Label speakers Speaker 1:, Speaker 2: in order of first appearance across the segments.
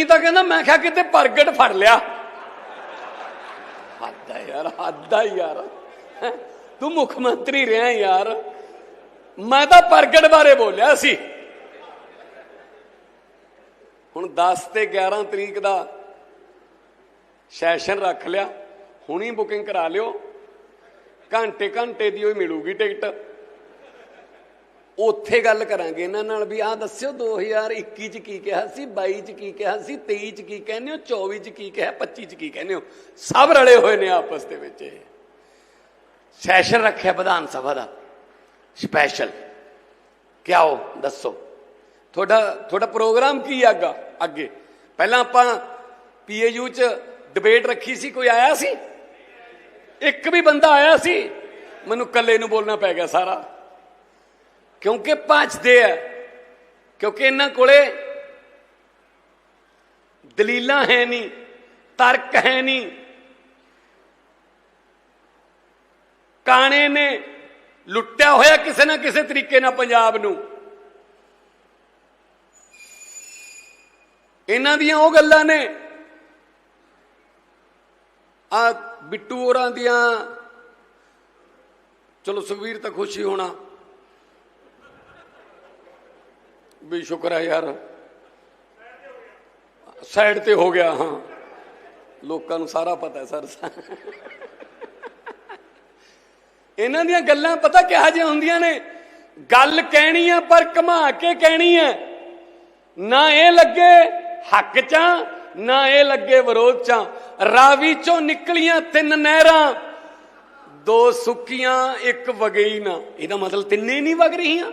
Speaker 1: ਚੰਨੀ ਤਾਂ ਕਹਿੰਦਾ, ਮੈਂ ਕਿਹਾ ਕਿਤੇ ਪ੍ਰਗਟ ਫੜ ਲਿਆ। ਹੱਦ ਯਾਰ ਹੱਦ ਯਾਰ। ਤੂੰ ਮੁੱਖ ਮੰਤਰੀ ਰਿਹਾ ਯਾਰ। ਮੈਂ ਤਾਂ ਪ੍ਰਗਟ ਬਾਰੇ ਬੋਲਿਆ ਸੀ। ਹੁਣ 10 ਤੇ 11 ਤਰੀਕ ਦਾ ਸੈਸ਼ਨ ਰੱਖ ਲਿਆ। ਹੁਣੀ ਬੁਕਿੰਗ ਕਰਾ ਲਿਓ। ਘੰਟੇ ਘੰਟੇ ਦੀ ਉਹ ਮਿਲੂਗੀ ਟਿਕਟ। ਉੱਥੇ ਗੱਲ ਕਰਾਂਗੇ ਇਹਨਾਂ ਨਾਲ ਵੀ। ਆਹ ਦੱਸਿਓ 2021 ਚ ਕੀ ਕਿਹਾ ਸੀ 22 ਚ ਕੀ ਕਿਹਾ ਸੀ 23 ਚ ਕੀ ਕਹਿੰਦੇ ਹੋ 24 ਚ ਕੀ ਕਿਹਾ 25 ਚ ਕੀ ਕਹਿੰਦੇ ਹੋ? ਸਭ ਰਲੇ ਹੋਏ ਨੇ ਆਪਸ ਦੇ ਵਿੱਚ ਇਹ। ਸੈਸ਼ਨ ਰੱਖਿਆ ਵਿਧਾਨ ਸਭਾ ਦਾ। ਸਪੈਸ਼ਲ। ਕਿਆ ਹੋ ਦੱਸੋ। ਤੁਹਾਡਾ ਤੁਹਾਡਾ ਪ੍ਰੋਗਰਾਮ ਕੀ ਆਗਾ ਅੱਗੇ ਪਹਿਲਾਂ ਆਪਾਂ ਪੀਏਯੂ ਚ ਡਿਬੇਟ ਰੱਖੀ ਸੀ, ਕੋਈ ਆਇਆ ਸੀ? ਇੱਕ ਵੀ ਬੰਦਾ ਆਇਆ ਸੀ? ਮੈਨੂੰ ਇਕੱਲੇ ਨੂੰ ਬੋਲਣਾ ਪੈ ਗਿਆ ਸਾਰਾ। ਕਿਉਂਕਿ ਭੱਜਦੇ ਆ, ਕਿਉਂਕਿ ਇਹਨਾਂ ਕੋਲੇ ਦਲੀਲਾਂ ਹੈ ਨਹੀਂ, ਤਰਕ ਹੈ ਨਹੀਂ। ਕਾਣੇ ਨੇ ਲੁੱਟਿਆ ਹੋਇਆ ਕਿਸੇ ਨਾ ਕਿਸੇ ਤਰੀਕੇ ਨਾਲ ਪੰਜਾਬ ਨੂੰ। ਇਹਨਾਂ ਦੀਆਂ ਉਹ ਗੱਲਾਂ ਨੇ ਆ ਬਿੱਟੂ ਹੋਰਾਂ ਦੀਆਂ, ਚਲੋ ਸੁਖਵੀਰ ਤਾਂ ਖੁਸ਼ੀ ਹੋਣਾ। ਵੀ ਸ਼ੁਕਰ ਹੈ ਯਾਰ। ਸਾਈਡ ਤੇ ਹੋ ਗਿਆ, ਹਾਂ। ਲੋਕਾਂ ਨੂੰ ਸਾਰਾ ਪਤਾ ਸਰ। ਇਹਨਾਂ ਦੀਆਂ ਗੱਲਾਂ ਪਤਾ ਕਿਹਾ ਜਿਹਾ ਹੁੰਦੀਆਂ ਨੇ? ਗੱਲ ਕਹਿਣੀ ਆ ਪਰ ਘਮਾ ਕੇ ਕਹਿਣੀ ਹੈ। ਨਾ ਇਹ ਲੱਗੇ ਹੱਕ ਚਾਂ ਨਾ ਇਹ ਲੱਗੇ ਵਿਰੋਧ ਚਾਂ ਰਾਵੀ ਚੋਂ ਨਿਕਲੀਆਂ ਤਿੰਨ ਨਹਿਰਾਂ, ਦੋ ਸੁੱਕੀਆਂ, ਇੱਕ ਵਗਈ ਨਾ। ਇਹਦਾ ਮਤਲਬ ਤਿੰਨੇ ਨਹੀਂ ਵਗ ਰਹੀਆਂ?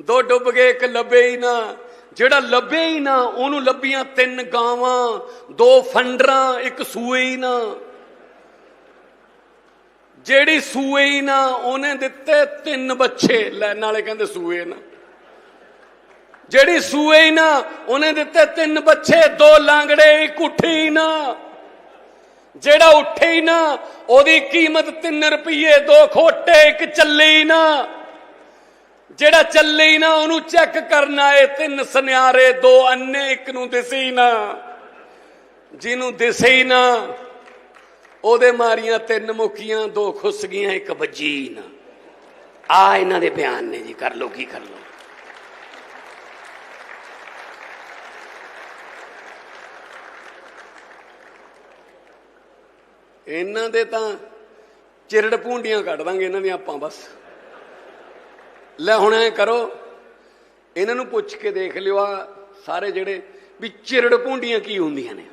Speaker 1: ਦੋ ਡੁੱਬ ਗਏ, ਇੱਕ ਲੱਭੇ ਹੀ ਨਾ। ਜਿਹੜਾ ਲੱਭੇ ਹੀ ਨਾ, ਉਹਨੂੰ ਲੱਭੀਆਂ ਤਿੰਨ ਗਾਵਾਂ, ਦੋ ਫੰਡਰਾਂ, ਇੱਕ ਸੂਏ ਹੀ ਨਾ। ਜਿਹੜੀ ਸੂਏ ਹੀ ਨਾ, ਉਹਨੇ ਦਿੱਤੇ ਤਿੰਨ ਬੱਚੇ। ਲੈਣ ਵਾਲੇ ਕਹਿੰਦੇ ਸੂਏ ਨਾ। ਜਿਹੜੀ ਸੂਏ ਹੀ ਨਾ, ਉਹਨੇ ਦਿੱਤੇ ਤਿੰਨ ਬੱਚੇ, ਦੋ ਲਾਂਗੜੇ, ਇੱਕ ਉੱਠੀ ਨਾ। ਜਿਹੜਾ ਉੱਠੇ ਹੀ ਨਾ, ਉਹਦੀ ਕੀਮਤ 3 ਰੁਪਏ ਦੋ ਖੋਟੇ, ਇੱਕ ਚੱਲੇ ਹੀ ਨਾ। ਜਿਹੜਾ ਚੱਲੇ ਹੀ ਨਾ, ਉਹਨੂੰ ਚੈੱਕ ਕਰਨ ਆਏ ਤਿੰਨ ਸੁਨਿਆਰੇ, ਦੋ ਅੰਨੇ, ਇੱਕ ਨੂੰ ਦਿਸੇ ਹੀ ਨਾ। ਜਿਹਨੂੰ ਦਿਸੇ ਹੀ ਨਾ, ਉਹਦੇ ਮਾਰੀਆਂ ਤਿੰਨ ਮੁਖੀਆਂ, ਦੋ ਖੁੱਸ ਗਈਆਂ, ਇੱਕ ਵੱਜੀ ਨਾ। ਆ ਇਹਨਾਂ ਦੇ ਬਿਆਨ ਨੇ ਜੀ, ਕਰ ਲੋ ਕੀ ਕਰ ਲੋ ਇਹਨਾਂ ਦੇ ਤਾਂ ਚਿਰੜ ਭੂੰਡੀਆਂ ਕੱਢ ਦਾਂਗੇ, ਇਹਨਾਂ ਦੀਆਂ ਆਪਾਂ ਬਸ। ਲੈ ਹੁਣ ਐ ਕਰੋ, ਇਹਨਾਂ ਨੂੰ ਪੁੱਛ ਕੇ ਦੇਖ ਲਿਓ ਆ ਸਾਰੇ ਜਿਹੜੇ ਵੀ ਚਿਰੜ ਭੁੰਡੀਆਂ ਕੀ ਹੁੰਦੀਆਂ ਨੇ।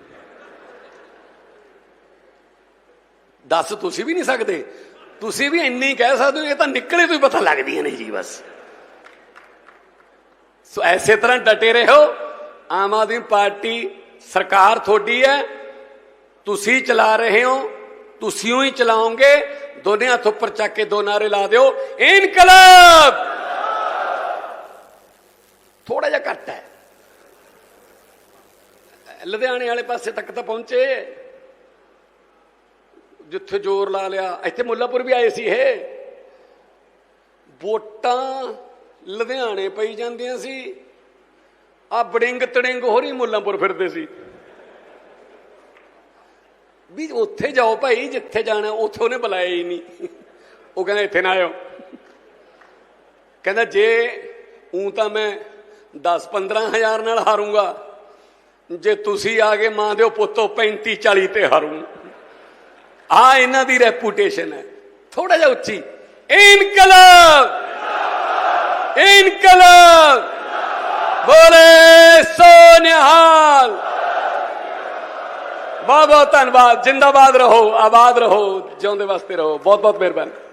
Speaker 1: ਦੱਸ ਤੁਸੀਂ ਵੀ ਨਹੀਂ ਸਕਦੇ। ਤੁਸੀਂ ਵੀ ਇੰਨੀ ਹੀ ਕਹਿ ਸਕਦੇ ਹੋ, ਇਹ ਤਾਂ ਨਿਕਲੇ ਤੋਂ ਹੀ ਪਤਾ ਲੱਗਦੀਆਂ ਨੇ ਜੀ ਬਸ। ਸੋ ਐਸੇ ਤਰ੍ਹਾਂ ਡਟੇ ਰਹੋ, ਆਮ ਆਦਮੀ ਪਾਰਟੀ ਸਰਕਾਰ ਤੁਹਾਡੀ ਹੈ, ਤੁਸੀਂ ਚਲਾ ਰਹੇ ਹੋ, ਤੁਸੀਂ ਹੀ ਚਲਾਓਗੇ ਦੋਨੇ ਹੱਥ ਉੱਪਰ ਚੱਕ ਕੇ ਦੋ ਨਾਰੇ ਲਾ ਦਿਓ। ਇਨਕਲਾਬ! ਥੋੜਾ ਜਿਹਾ ਘੱਟ ਹੈ। ਲੁਧਿਆਣੇ ਵਾਲੇ ਪਾਸੇ ਤੱਕ ਤਾਂ ਪਹੁੰਚੇ। ਜਿੱਥੇ ਜ਼ੋਰ ਲਾ ਲਿਆ। ਇੱਥੇ ਮੁੱਲਾਪੁਰ ਵੀ ਆਏ ਸੀ ਇਹ। ਵੋਟਾਂ ਲੁਧਿਆਣੇ ਪਈ ਜਾਂਦੀਆਂ ਸੀ। ਆ ਬੜਿੰਗ ਤੜਿੰਗ ਹੋਰੀ ਮੁੱਲਾਂਪੁਰ ਫਿਰਦੇ ਸੀ। ਵੀ ਉੱਥੇ ਜਾਓ ਭਾਈ, ਜਿੱਥੇ ਜਾਣਾ, ਉੱਥੇ ਉਹਨੇ ਬੁਲਾਇਆ ਹੀ ਨਹੀਂ। ਉਹ ਕਹਿੰਦਾ, ਇੱਥੇ ਨਾ ਆਇਓ। ਕਹਿੰਦਾ, ਜੇ ਉਂ ਤਾਂ ਮੈਂ 10 15000 ਨਾਲ ਹਾਰੂੰਗਾ, ਜੇ ਤੁਸੀਂ ਆ ਕੇ ਮਾਂ ਦਿਓ ਪੁੱਤੋ 35 40 ਤੇ ਹਾਰੂ। ਆ ਇਹਨਾਂ ਦੀ ਰੈਪੂਟੇਸ਼ਨ ਹੈ। ਥੋੜਾ ਜਿਹਾ ਉੱਚੀ। ਇਨਕਲਾਬ! ਇਨਕਲਾਬ! ਬੋਲੇ ਸੋ ਨਿਹਾਲ! ਬਹੁਤ ਬਹੁਤ ਧੰਨਵਾਦ। ਜਿੰਦਾਬਾਦ ਰਹੋ ਆਬਾਦ ਰਹੋ ਜਿਉਂਦੇ ਵਾਸਤੇ ਰਹੋ। ਬਹੁਤ ਬਹੁਤ ਮਿਹਰਬਾਨੀ।